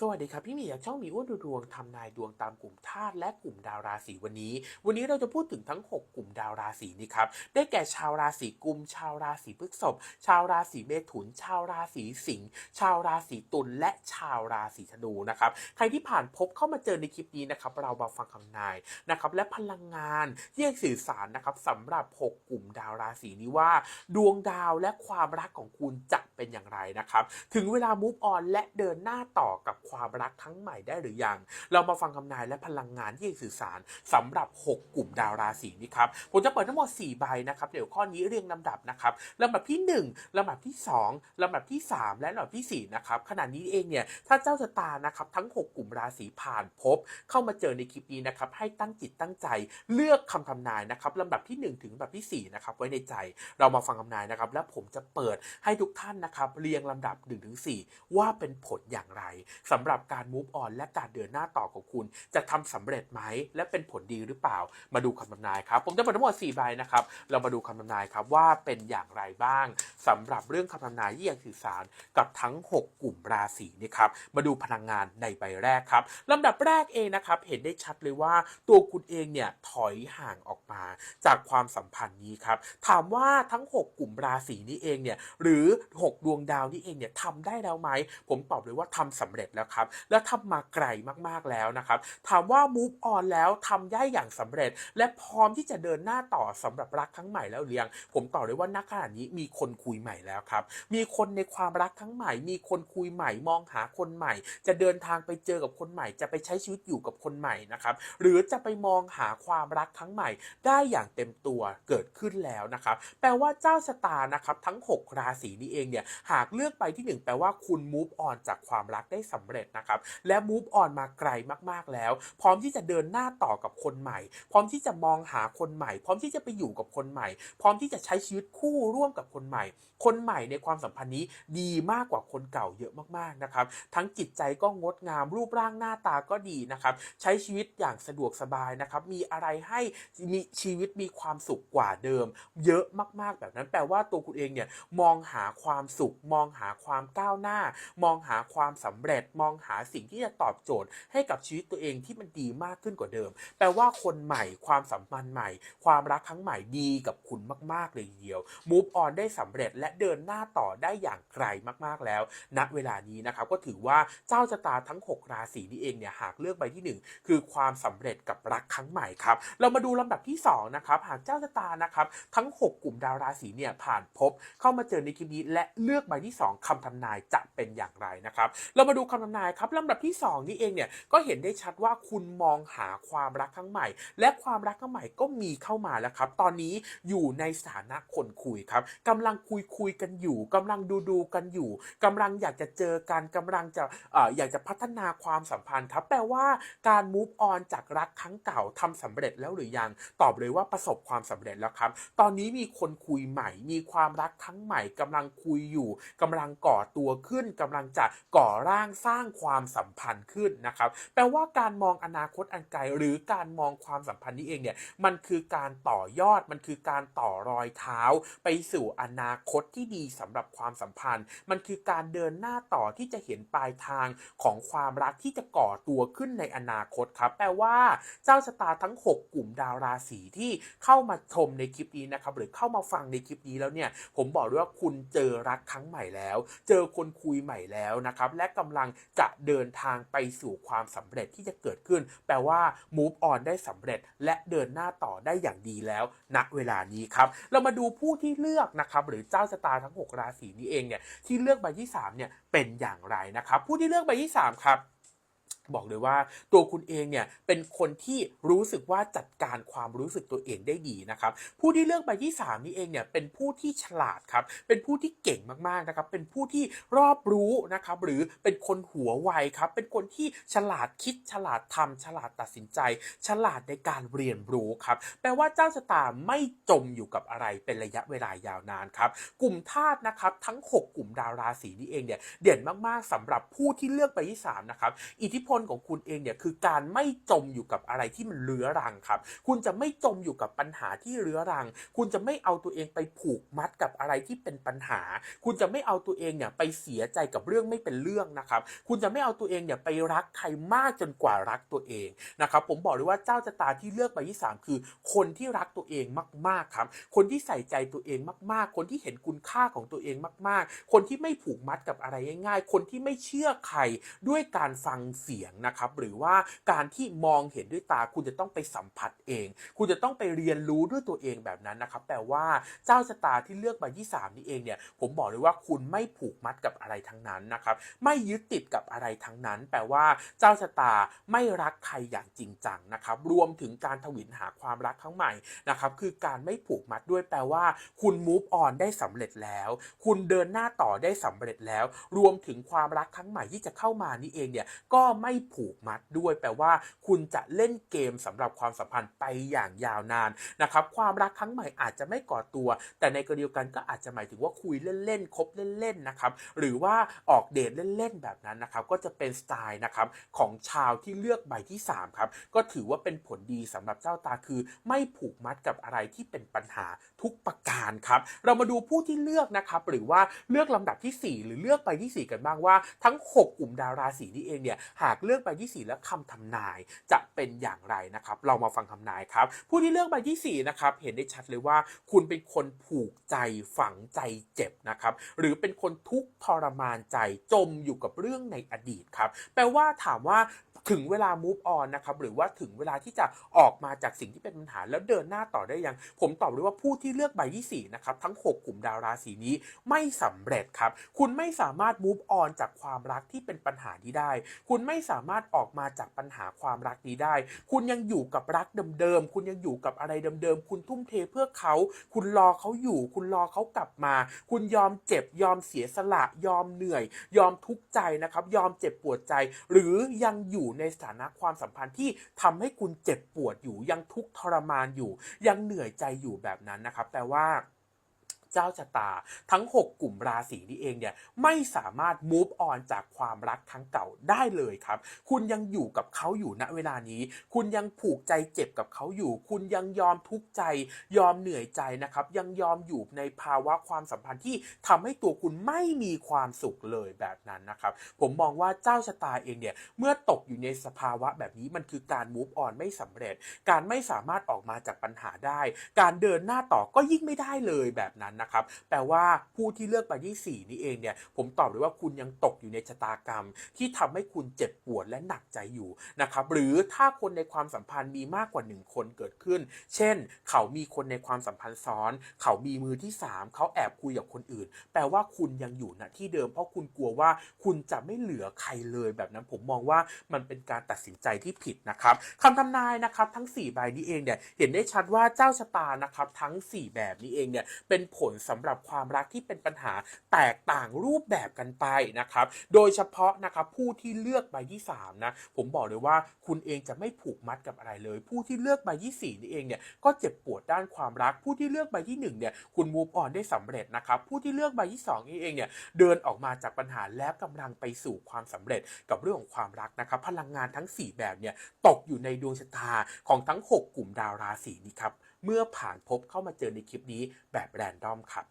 สวัสดีครับ พี่หมีจากช่องมีอ้วนดูดวงทำนายดวงตามกลุ่มธาตุและกลุ่มดาวราศีวันนี้ วันนี้เราจะพูดถึงทั้ง 6 กลุ่มดาวราศีนี้ครับได้แก่ชาวราศีกุม ชาวราศีพฤษภชาวราศีเมถุน ชาวราศีสิงห์ชาวราศีตุลและชาวราศีธนูนะครับใครที่ผ่านพบเข้ามาเจอในคลิปนี้นะครับเรามาฟังคำนายนะครับและพลังงานที่จะสื่อสารนะครับสำหรับ 6 กลุ่มดาวราศีนี้ว่า ดวงดาวและความรักของคุณจะเป็นอย่างไรนะครับ ถึงเวลา move on และเดินหน้าต่อกับความรักครั้งใหม่ได้หรือยัง เรามาฟังคำนายและพลังงานที่สื่อสารสำหรับ 6 กลุ่มดาวราศีนี้ครับ ผมจะเปิดทั้งหมด 4 ใบนะครับ เดี๋ยวข้อนี้เรียงลำดับนะครับลำดับที่ 1ลำดับที่ 2ลำดับที่ 3 และลำดับทีสี่4 นะครับ ขณะนี้เองเนี่ย ถ้าเจ้าชะตานะครับทั้ง 6 กลุ่มราศีผ่านพบ เข้ามาเจอในคลิปนี้นะครับ ให้ตั้งจิตตั้งใจ เลือกคำทำนายนะครับลำดับที่ 1 ถึงลำดับทีสี่4นะครับไว้ในใจ เรามาฟังคำนายนะครับ และผมจะเปิดให้ทุกท่านนะครับเรียงลำดับ 1-4 ว่าเป็นผลอย่างไรสำหรับการ move on และการเดินหน้าต่อของคุณ จะทำสำเร็จไหมและเป็นผลดีหรือเปล่า มาดูคำทำนายครับ ผมจะเปิดทั้งหมด4ใบนะครับ เรามาดูคำทำนายครับว่าเป็นอย่างไรบ้างสำหรับเรื่องคำทำนายที่ยังสื่อสารกับทั้ง 6 กลุ่มราศีนี่ครับมาดูพลังงานในใบแรกครับลำดับแรกเองนะครับเห็นได้ชัดเลยว่าตัวคุณเองเนี่ยถอยห่างออกมาจากความสัมพันธ์นี้ครับถามว่าทั้ง 6 กลุ่มราศีนี้เองเนี่ยหรือ 6ดวงดาวนี้เองเนี่ยทำได้แล้วไหม ผมตอบเลยว่าทำสำเร็จแล้วครับ และทำมาไกลมากๆแล้วนะครับ ถามว่า move on แล้วทำได้อย่างสำเร็จ และพร้อมที่จะเดินหน้าต่อสำหรับรักครั้งใหม่แล้วหรือยังผมตอบเลยว่าณขณะนี้มีคนคุยใหม่แล้วครับ มีคนในความรักครั้งใหม่ มีคนคุยใหม่มองหาคนใหม่ จะเดินทางไปเจอกับคนใหม่ จะไปใช้ชีวิตอยู่กับคนใหม่นะครับ หรือจะไปมองหาความรักครั้งใหม่ ได้อย่างเต็มตัวเกิดขึ้นแล้วนะครับ แปลว่าเจ้าชะตานะครับทั้ง 6 ราศีนี้เองเนี่ยหากเลือกไปที่ 1 แปลว่าคุณ move on จากความรักได้สำเร็จนะครับ และ move on มาไกลมากๆแล้ว พร้อมที่จะเดินหน้าต่อกับคนใหม่ พร้อมที่จะมองหาคนใหม่ พร้อมที่จะไปอยู่กับคนใหม่ พร้อมที่จะใช้ชีวิตคู่ร่วมกับคนใหม่ คนใหม่ในความสัมพันธ์นี้ดีมากกว่าคนเก่าเยอะมากๆนะครับ ทั้งจิตใจก็งดงาม รูปร่างหน้าตาก็ดีนะครับ ใช้ชีวิตอย่างสะดวกสบายนะครับ มีอะไรให้มีชีวิตมีความสุขกว่าเดิม เยอะมากๆแบบนั้นแปลว่าตัวคุณเองเนี่ยมองหาความสุข มองหาความก้าวหน้า มองหาความสำเร็จ มองหาสิ่งที่จะตอบโจทย์ ให้กับชีวิตตัวเองที่มันดีมากขึ้นกว่าเดิม แปลว่าคนใหม่ ความสัมพันธ์ใหม่ ความรักครั้งใหม่ดีกับคุณมากๆเลยเดียว move on ได้สำเร็จและเดินหน้าต่อได้อย่างไกลมากๆแล้ว ณ เวลานี้นะครับก็ถือว่าเจ้าชะตาทั้ง 6 ราศีนี้เองเนี่ยหากเลือกใบที่ 1 คือความสำเร็จกับรักครั้งใหม่ครับ เรามาดูลำดับที่2นะครับหากเจ้าชะตานะครับทั้ง 6 กลุ่มดาวราศีเนี่ยผ่านพบเข้ามาเจอในคลิปนี้และเเลือกใบที่ 2คำทำนายจะเป็นอย่างไรนะครับ เรามาดูคำทำนายครับลำดับที่ 2 นี้เองเนี่ยก็เห็นได้ชัดว่าคุณมองหาความรักครั้งใหม่ และความรักครั้งใหม่ก็มีเข้ามาแล้วครับ ตอนนี้อยู่ในสถานะคนคุยครับกำลังคุยคุยกันอยู่กำลังดูดูกันอยู่กำลังอยากจะเจอกันกำลังจะเอออยากจะพัฒนาความสัมพันธ์ครับแปลว่าการ move on จากรักครั้งเก่าทำสำเร็จแล้วหรือยัง ตอบเลยว่าประสบความสำเร็จแล้วครับ ตอนนี้มีคนคุยใหม่ มีความรักครั้งใหม่กำลังคุยอยู่กำลังก่อตัวขึ้นกำลังจะก่อร่างสร้างความสัมพันธ์ขึ้นนะครับ แปลว่าการมองอนาคตอันไกลหรือการมองความสัมพันธ์นี้เองเนี่ยมันคือการต่อยอดมันคือการต่อรอยเท้า ไปสู่อนาคตที่ดีสำหรับความสัมพันธ์ มันคือการเดินหน้าต่อที่จะเห็นปลายทางของความรักที่จะก่อตัวขึ้นในอนาคตครับ แปลว่าเจ้าชะตาทั้ง 6 กลุ่มดาวราศีที่เข้ามาชมในคลิปนี้นะครับหรือเข้ามาฟังในคลิปนี้แล้วเนี่ยผมบอกเลยว่าคุณเจอรักครั้งใหม่แล้ว เจอคนคุยใหม่แล้วนะครับ และกำลังจะเดินทางไปสู่ความสำเร็จที่จะเกิดขึ้น แปลว่า move on ได้สำเร็จ และเดินหน้าต่อได้อย่างดีแล้วณเวลานี้ครับ เรามาดูผู้ที่เลือกนะครับ หรือเจ้าชะตาทั้ง 6 ราศีนี้เองเนี่ยที่เลือกใบที่3เนี่ยเป็นอย่างไรนะครับ ผู้ที่เลือกใบที่3ครับ บอกเลยว่าตัวคุณเองเนี่ยเป็นคนที่รู้สึกว่าจัดการความรู้สึกตัวเองได้ดีนะครับ ผู้ที่เลือกใบที่ 3 นี้เองเนี่ยเป็นผู้ที่ฉลาดครับ เป็นผู้ที่เก่งมากๆนะครับ เป็นผู้ที่รอบรู้นะครับ หรือเป็นคนหัวไวครับ เป็นคนที่ฉลาดคิดฉลาดทำฉลาดตัดสินใจ ฉลาดในการเรียนรู้ครับ แปลว่าเจ้าชะตาไม่จมอยู่กับอะไรเป็นระยะเวลายาวนานครับ กลุ่มธาตุนะครับทั้ง 6 กลุ่มดาวราศีนี้เองเนี่ยเด่นมากๆสำหรับผู้ที่เลือกใบที่3นะครับ อิทธิพลลของคุณเองเนี่ยคือการไม่จมอยู่กับอะไรที่มันเรื้อรังครับ คุณจะไม่จมอยู่กับปัญหาที่เรื้อรัง คุณจะไม่เอาตัวเองไปผูกมัดกับอะไรที่เป็นปัญหา คุณจะไม่เอาตัวเองเนี่ยไปเสียใจกับเรื่องไม่เป็นเรื่องนะครับ คุณจะไม่เอาตัวเองเนี่ยไปรักใครมากจนกว่ารักตัวเองนะครับ ผมบอกเลยว่าเจ้าชะตาที่เลือกใบที่สามคือ คนที่รักตัวเองมากๆครับ คนที่ใส่ใจตัวเองมากๆ คนที่เห็นคุณค่าของตัวเองมาก ๆ คนที่ไม่ผูกมัดกับอะไรง่ายๆ คนที่ไม่เชื่อใครด้วยการฟังเสียงนะครับหรือว่าการที่มองเห็นด้วยตาคุณจะต้องไปสัมผัสเอง คุณจะต้องไปเรียนรู้ด้วยตัวเองแบบนั้นนะครับแปลว่าเจ้าชะตาที่เลือกใบที่สามนี่เองเนี่ยผมบอกเลยว่าคุณไม่ผูกมัดกับอะไรทั้งนั้นนะครับไม่ยึดติดกับอะไรทั้งนั้น แปลว่าเจ้าชะตาไม่รักใครอย่างจริงจังนะครับรวมถึงการทวินหาความรักครั้งใหม่นะครับคือการไม่ผูกมัดด้วยแปลว่า คุณ move on ได้สำเร็จแล้ว คุณเดินหน้าต่อได้สำเร็จแล้ว รวมถึงความรักครั้งใหม่ที่จะเข้ามานี่เองเนี่ยก็ไม่ผูกมัดด้วย แปลว่า คุณจะเล่นเกมสำหรับความสัมพันธ์ไปอย่างยาวนานนะครับความรักครั้งใหม่อาจจะไม่ก่อตัว แต่ในกรณีเดียวกันก็อาจจะหมายถึงว่าคุยเล่นๆคบเล่นๆนะครับหรือว่าออกเดทเล่นๆแบบนั้นนะครับก็จะเป็นสไตล์นะครับของชาวที่เลือกใบที่สามครับก็ถือว่าเป็นผลดีสำหรับเจ้าตาคือ ไม่ผูกมัดกับอะไรที่เป็นปัญหาทุกประการครับเรามาดูผู้ที่เลือกนะครับหรือว่าเลือกลำดับที่ 4 หรือเลือกใบที่ 4 กันบ้างว่า ทั้ง 6 กลุ่มดาราศีนี้เองเนี่ยหากเลือกใบที่ 4 และคำทำนายจะเป็นอย่างไรนะครับ เรามาฟังคำนายครับ ผู้ที่เลือกใบที่4นะครับเห็นได้ชัดเลยว่า คุณเป็นคนผูกใจฝังใจเจ็บนะครับ หรือเป็นคนทุกข์ทรมานใจจมอยู่กับเรื่องในอดีตครับ แปลว่าถามว่า ถึงเวลา move on นะครับหรือว่าถึงเวลาที่จะออกมาจากสิ่งที่เป็นปัญหา แล้วเดินหน้าต่อได้ยัง ผมตอบเลยว่าผู้ที่เลือกใบที่ 4 นะครับ ทั้ง 6 กลุ่มดาวราศีนี้ไม่สำเร็จครับ คุณไม่สามารถ move on จากความรักที่เป็นปัญหานี้ได้ คุณไม่สามารถออกมาจากปัญหาความรักนี้ได้ คุณยังอยู่กับรักเดิมๆคุณยังอยู่กับอะไรเดิมๆคุณทุ่มเทเพื่อเขา คุณรอเขาอยู่ คุณรอเขากลับมา คุณยอมเจ็บยอมเสียสละยอมเหนื่อย ยอมทุกข์ใจนะครับ ยอมเจ็บปวดใจ หรือยังอยู่ในสถานะความสัมพันธ์ที่ทำให้คุณเจ็บปวดอยู่ยังทุกข์ทรมานอยู่ ยังเหนื่อยใจอยู่แบบนั้นนะครับ แต่ว่า เจ้าชะตา ทั้ง 6 กลุ่มราศีนี้เองเนี่ยไม่สามารถ move on จากความรักครั้งเก่าได้เลยครับ คุณยังอยู่กับเขาอยู่ณเวลานี้ คุณยังผูกใจเจ็บกับเขาอยู่ คุณยังยอมทุกข์ใจ ยอมเหนื่อยใจนะครับ ยังยอมอยู่ในภาวะความสัมพันธ์ที่ทำให้ตัวคุณไม่มีความสุขเลยแบบนั้นนะครับ ผมมองว่าเจ้าชะตาเองเนี่ยเมื่อตกอยู่ในสภาวะแบบนี้มันคือการ move on ไม่สำเร็จ การไม่สามารถออกมาจากปัญหาได้ การเดินหน้าต่อก็ยิ่งไม่ได้เลยแบบนั้นนะครับแปลว่าผู้ที่เลือกใบที่ 4 นี้เองเนี่ยผมตอบเลยว่าคุณยังตกอยู่ในชะตากรรม ที่ทำให้คุณเจ็บปวดและหนักใจอยู่นะครับหรือถ้าคนในความสัมพันธ์มีมากกว่า 1 คนเกิดขึ้น เช่น เขามีคนในความสัมพันธ์ซ้อน เขามีมือที่ 3 เขาแอบคุยกับคนอื่น แปลว่าคุณยังอยู่ณที่เดิมเพราะคุณกลัวว่าคุณจะไม่เหลือใครเลยแบบนั้นผมมองว่ามันเป็นการตัดสินใจที่ผิดนะครับคำทำนายนะครับทั้ง 4 ใบนี้เองเนี่ยเห็นได้ชัดว่าเจ้าชะตานะครับทั้ง 4 แบบนี้เองเนี่ยเป็นผลสำหรับความรักที่เป็นปัญหาแตกต่างรูปแบบกันไปนะครับ โดยเฉพาะนะครับผู้ที่เลือกใบที่3นะผมบอกเลยว่าคุณเองจะไม่ผูกมัดกับอะไรเลย ผู้ที่เลือกใบที่ 4 นี่เองเนี่ยก็เจ็บปวดด้านความรัก ผู้ที่เลือกใบที่1เนี่ยคุณมูฟออนได้สำเร็จนะครับผู้ที่เลือกใบที่2นี่เองเนี่ยเดินออกมาจากปัญหาแล้วกำลังไปสู่ความสำเร็จกับเรื่องของความรักนะครับพลังงานทั้ง 4 แบบเนี่ยตกอยู่ในดวงชะตาของทั้ง 6 กลุ่มดาวราศีนี้ครับ เมื่อผ่านพบเข้ามาเจอในคลิปนี้แบบแรนดอมครับ